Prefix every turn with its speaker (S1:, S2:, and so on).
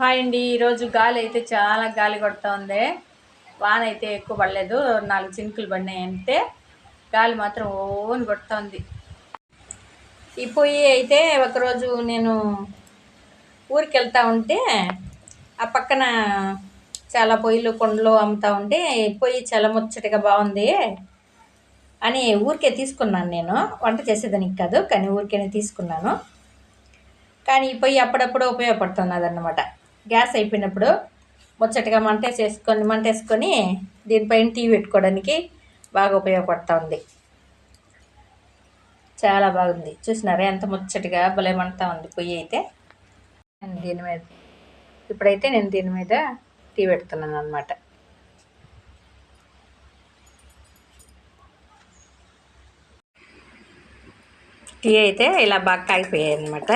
S1: Hi అండి. ఈరోజు గాలి అయితే చాలా గాలి కొడుతూ ఉంది వాన అయితే ఎక్కువ పడలేదు. నాలుగు చినుకులు పడినాయి అంతే. గాలి మాత్రం ఓన్ కొడుతుంది. ఈ పొయ్యి అయితే ఒకరోజు నేను ఊరికి వెళ్తూ ఉంటే ఆ పక్కన చాలా పొయ్యిలు కొండలు అమ్ముతూ ఉంటే పొయ్యి చాలా ముచ్చటగా బాగుంది అని ఊరికే తీసుకున్నాను నేను. వంట చేసేదానికి కాదు కానీ ఊరికేనే తీసుకున్నాను. కానీ ఈ పొయ్యి అప్పుడప్పుడు ఉపయోగపడుతున్నది అన్నమాట గ్యాస్ అయిపోయినప్పుడు ముచ్చటగా మంట వేసుకొని మంట వేసుకొని దీనిపైన టీ పెట్టుకోవడానికి బాగా ఉపయోగపడుతూ ఉంది చాలా బాగుంది. చూసినారా? ఎంత ముచ్చటగా భలే ఉంది పొయ్యి అయితే. దీని మీద ఇప్పుడైతే నేను దీని మీద టీ పెడుతున్నాను అనమాట టీ అయితే ఇలా బాగా కాగిపోయాయి అనమాట